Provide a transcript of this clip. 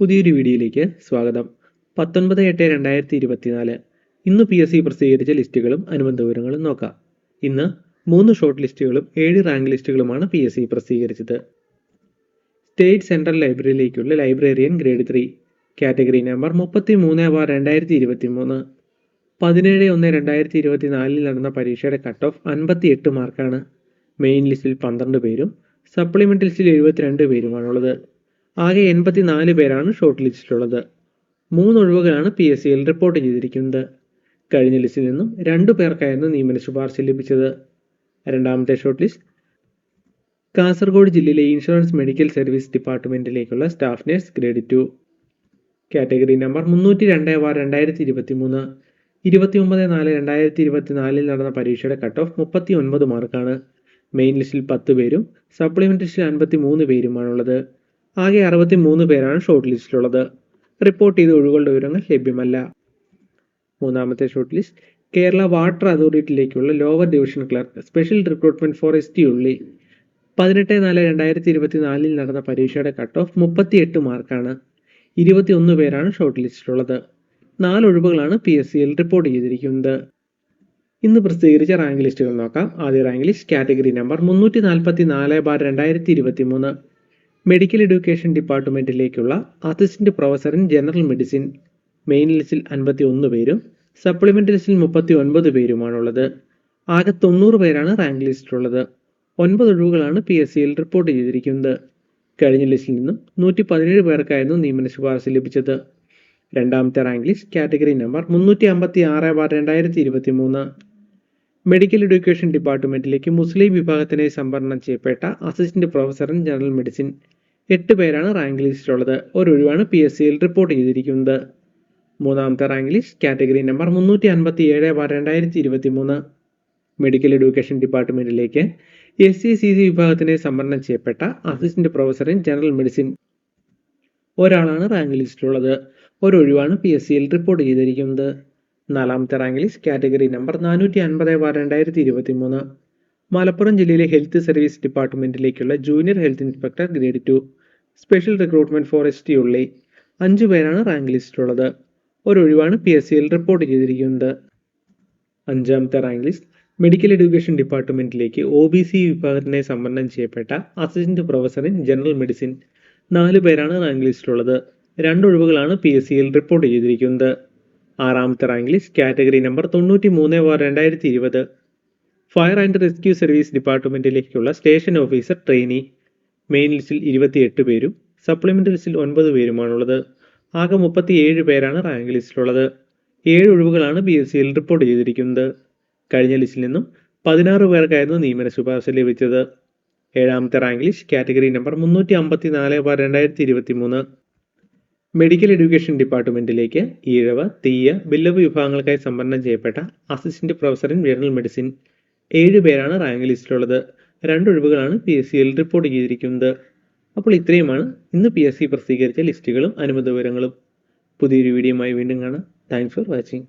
പുതിയൊരു വീഡിയോയിലേക്ക് സ്വാഗതം. പത്തൊൻപത് എട്ട് രണ്ടായിരത്തി ഇരുപത്തിനാല്. ഇന്ന് പി എസ് സി പ്രസിദ്ധീകരിച്ച ലിസ്റ്റുകളും അനുബന്ധ വിവരങ്ങളും നോക്കാം. ഇന്ന് മൂന്ന് ഷോർട്ട് ലിസ്റ്റുകളും ഏഴ് റാങ്ക് ലിസ്റ്റുകളുമാണ് പി എസ് സി പ്രസിദ്ധീകരിച്ചത്. State central ലൈബ്രറിയിലേക്കുള്ള librarian grade three category number മുപ്പത്തി മൂന്ന് ബാർ രണ്ടായിരത്തി ഇരുപത്തി മൂന്ന് പതിനേഴ് ഒന്ന് രണ്ടായിരത്തി ഇരുപത്തി നാലിൽ നടന്ന പരീക്ഷയുടെ കട്ട് ഓഫ് അൻപത്തി എട്ട് മാർക്കാണ് മെയിൻ ലിസ്റ്റിൽ പന്ത്രണ്ട് പേരും സപ്ലിമെന്റ് ലിസ്റ്റിൽ എഴുപത്തിരണ്ട് പേരുമാണുള്ളത്. ആകെ എൺപത്തി നാല് പേരാണ് ഷോർട്ട് ലിസ്റ്റിലുള്ളത് മൂന്ന് ഒഴിവുകളാണ് പി എസ് സിയിൽ റിപ്പോർട്ട് ചെയ്തിരിക്കുന്നത്. കഴിഞ്ഞ ലിസ്റ്റിൽ നിന്നും രണ്ടു പേർക്കായിരുന്നു നിയമന ശുപാർശ ലഭിച്ചത്. രണ്ടാമത്തെ ഷോർട്ട് ലിസ്റ്റ് കാസർഗോഡ് ജില്ലയിലെ insurance medical service ഡിപ്പാർട്ട്മെന്റിലേക്കുള്ള staff nurse grade two. Category number മുന്നൂറ്റി രണ്ട് ബാർ രണ്ടായിരത്തി ഇരുപത്തി മൂന്ന് ഇരുപത്തി ഒമ്പത് നാല് രണ്ടായിരത്തി ഇരുപത്തി നാലിൽ നടന്ന പരീക്ഷയുടെ കട്ട് ഓഫ് മുപ്പത്തി ഒൻപത് മാർക്കാണ്. മെയിൻ ലിസ്റ്റിൽ പത്ത് പേരും സപ്ലിമെന്ററി ലിസ്റ്റിൽ അൻപത്തി മൂന്ന് പേരുമാണുള്ളത്. ആകെ അറുപത്തി മൂന്ന് പേരാണ് ഷോർട്ട് ലിസ്റ്റിലുള്ളത് റിപ്പോർട്ട് ചെയ്ത ഒഴിവുകളുടെ വിവരങ്ങൾ ലഭ്യമല്ല. മൂന്നാമത്തെ short list Kerala water അതോറിറ്റിയിലേക്കുള്ള lower division clerk special recruitment for S T only. പതിനെട്ട് നാല് രണ്ടായിരത്തി ഇരുപത്തി നാലിൽ നടന്ന പരീക്ഷയുടെ കട്ട് ഓഫ് മുപ്പത്തിയെട്ട് മാർക്കാണ്. ഇരുപത്തി ഒന്ന് പേരാണ് ഷോർട്ട് ലിസ്റ്റിലുള്ളത് നാല് ഒഴിവുകളാണ് പി എസ് സിയിൽ റിപ്പോർട്ട് ചെയ്തിരിക്കുന്നത്. ഇന്ന് പ്രസിദ്ധീകരിച്ച റാങ്ക് ലിസ്റ്റുകൾ നോക്കാം. ആദ്യ റാങ്ക് ലിസ്റ്റ് കാറ്റഗറി നമ്പർ മുന്നൂറ്റി നാൽപ്പത്തി നാല് ബാർ രണ്ടായിരത്തി ഇരുപത്തി മൂന്ന് medical education ഡിപ്പാർട്ട്മെന്റിലേക്കുള്ള assistant professor in general medicine main ലിസ്റ്റിൽ അൻപത്തി ഒന്ന് പേരും സപ്ലിമെന്റ് ലിസ്റ്റിൽ മുപ്പത്തി ഒൻപത് പേരുമാണുള്ളത്. ആകെ തൊണ്ണൂറ് പേരാണ് റാങ്ക് ലിസ്റ്റിലുള്ളത്. ഒൻപത് ഒഴിവുകളാണ് പി എസ് സിയിൽ റിപ്പോർട്ട് ചെയ്തിരിക്കുന്നത്. കഴിഞ്ഞ ലിസ്റ്റിൽ നിന്നും നൂറ്റി പതിനേഴ് പേർക്കായിരുന്നു നിയമന ശുപാർശ ലഭിച്ചത്. രണ്ടാമത്തെ റാങ്ക് ലിസ്റ്റ് കാറ്റഗറി നമ്പർ മുന്നൂറ്റി അമ്പത്തി ആറ് ബാർ രണ്ടായിരത്തി ഇരുപത്തി മൂന്ന് മെഡിക്കൽ എഡ്യൂക്കേഷൻ ഡിപ്പാർട്ട്മെന്റിലേക്ക് മുസ്ലിം വിഭാഗത്തിനെ സംവരണം ചെയ്യപ്പെട്ട assistant professor in general medicine എട്ട് പേരാണ് റാങ്ക് ലിസ്റ്റിലുള്ളത്. ഒരൊഴിവാണ് പി എസ് സിയിൽ റിപ്പോർട്ട് ചെയ്തിരിക്കുന്നത്. മൂന്നാമത്തെ റാങ്ക് ലിസ്റ്റ് കാറ്റഗറി നമ്പർ മുന്നൂറ്റി അൻപത്തി ഏഴ് ബാർ രണ്ടായിരത്തി ഇരുപത്തി മൂന്ന് മെഡിക്കൽ എഡ്യൂക്കേഷൻ ഡിപ്പാർട്ട്മെന്റിലേക്ക് എസ് സി സി സി വിഭാഗത്തിനെ സംവരണം ചെയ്യപ്പെട്ട assistant professor in general medicine ഒരാളാണ് റാങ്ക് ലിസ്റ്റിലുള്ളത്. ഒരൊഴിവാണ് പി എസ് സിയിൽ റിപ്പോർട്ട് ചെയ്തിരിക്കുന്നത്. നാലാമത്തെ റാങ്ക് ലിസ്റ്റ് കാറ്റഗറി നമ്പർ നാനൂറ്റി അൻപത് ബാർ രണ്ടായിരത്തി ഇരുപത്തി മൂന്ന് മലപ്പുറം ജില്ലയിലെ health service ഡിപ്പാർട്ട്മെന്റിലേക്കുള്ള junior health inspector grade two special recruitment for S T ഉള്ളി. അഞ്ചു പേരാണ് റാങ്ക് ലിസ്റ്റിലുള്ളത് ഒരൊഴിവാണ് പി എസ് സിയിൽ റിപ്പോർട്ട് ചെയ്തിരിക്കുന്നത്. അഞ്ചാമത്തെ റാങ്ക് ലിസ്റ്റ് മെഡിക്കൽ എഡ്യൂക്കേഷൻ ഡിപ്പാർട്ട്മെന്റിലേക്ക് ഒ ബി സി വിഭാഗത്തിനെ സംവരണം ചെയ്യപ്പെട്ട assistant professor in general medicine നാല് പേരാണ് റാങ്ക് ലിസ്റ്റിലുള്ളത് രണ്ട് ഒഴിവുകളാണ് പി എസ് സിയിൽ റിപ്പോർട്ട് ചെയ്തിരിക്കുന്നത്. ആറാമത്തെ റാങ്ക് ലിസ്റ്റ് കാറ്റഗറി നമ്പർ തൊണ്ണൂറ്റി മൂന്ന് ബാർ രണ്ടായിരത്തി ഇരുപത് ഫയർ ആൻഡ് റെസ്ക്യൂ സർവീസ് ഡിപ്പാർട്ട്മെന്റിലേക്കുള്ള സ്റ്റേഷൻ ഓഫീസർ ട്രെയിനി മെയിൻ ലിസ്റ്റിൽ ഇരുപത്തിയെട്ട് പേരും സപ്ലിമെന്റ് ലിസ്റ്റിൽ ഒൻപത് പേരുമാണുള്ളത്. ആകെ മുപ്പത്തിയേഴ് പേരാണ് റാങ്ക് ലിസ്റ്റിലുള്ളത്. ഏഴ് ഒഴിവുകളാണ് ബി എസ് സിയിൽ റിപ്പോർട്ട് ചെയ്തിരിക്കുന്നത്. കഴിഞ്ഞ ലിസ്റ്റിൽ നിന്നും പതിനാറ് പേർക്കായിരുന്നു നിയമന ശുപാർശ ലഭിച്ചത്. ഏഴാമത്തെ റാങ്ക് ലിസ്റ്റ് കാറ്റഗറി നമ്പർ മുന്നൂറ്റി അമ്പത്തി നാല് ബാർ രണ്ടായിരത്തി ഇരുപത്തി മൂന്ന് മെഡിക്കൽ എഡ്യൂക്കേഷൻ ഡിപ്പാർട്ട്മെന്റിലേക്ക് ഈഴവ തീയ ബില്ലവ് വിഭാഗങ്ങൾക്കായി സംവരണം ചെയ്യപ്പെട്ട assistant professor in general medicine. ഏഴ് പേരാണ് റാങ്ക് ലിസ്റ്റിലുള്ളത്. രണ്ടൊഴിവുകളാണ് പി എസ് സിയിൽ റിപ്പോർട്ട് ചെയ്തിരിക്കുന്നത്. അപ്പോൾ ഇത്രയുമാണ് ഇന്ന് പി എസ് സി പ്രസിദ്ധീകരിച്ച ലിസ്റ്റുകളും അനുബന്ധ വിവരങ്ങളും പുതിയൊരു വീഡിയോയുമായി വീണ്ടും കാണാം. Thanks for watching.